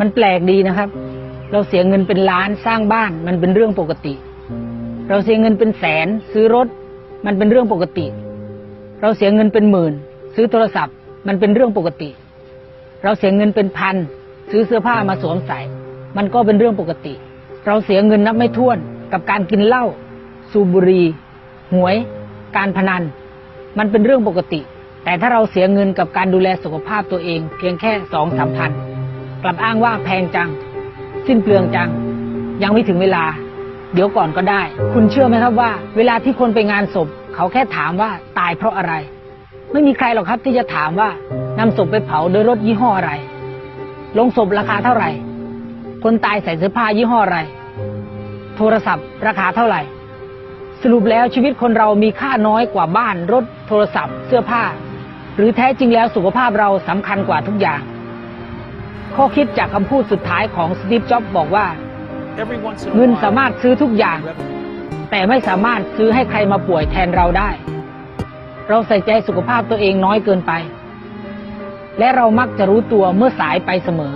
มันแปลกดีนะครับ เราเสียเงินเป็นล้านสร้างบ้านมันเป็นเรื่องปกติ เราเสียเงินเป็นแสนซื้อรถ มันเป็นเรื่องปกติ เราเสียเงินเป็นหมื่น ซื้อโทรศัพท์ มันเป็นเรื่องปกติ เราเสียเงินเป็นพันซื้อเสื้อผ้ามาสวมใส่ มันก็เป็นเรื่องปกติ เราเสียเงินนับไม่ถ้วนกับการกินเหล้าสูบบุหรี่หวย การพนัน มันเป็นเรื่องปกติ แต่ถ้าเราเสียเงินกับการดูแลสุขภาพตัวเอง เพียงแค่สองสามพัน กลับอ้างว่าแพงจัง สิ้นเปลืองจัง ยังไม่ถึงเวลา เดี๋ยวก่อนก็ได้ คุณเชื่อไหมครับว่า เวลาที่คนไปงานศพ เขาแค่ถามว่าตายเพราะอะไร ไม่มีใครหรอกครับที่จะถามว่านำศพไปเผาโดยรถยี่ห้ออะไรลงศพราคาเท่าไหร่ คนตายใส่เสื้อผ้ายี่ห้ออะไร โทรศัพท์ ราคาเท่าไหร่ สรุปแล้วชีวิตคนเรามีค่าน้อยกว่าบ้านรถ โทรศัพท์ เสื้อผ้า หรือแท้จริงแล้วสุขภาพเราสำคัญกว่าทุกอย่าง ข้อคิดจากคำพูดสุดท้ายของสตีฟจ็อบส์บอกว่า Every once in a เงิน while, สามารถซื้อทุกอย่าง revenue แต่ไม่สามารถซื้อให้ใครมาป่วยแทนเราได้ เราใส่ใจสุขภาพตัวเองน้อยเกินไป และเรามักจะรู้ตัวเมื่อสายไปเสมอ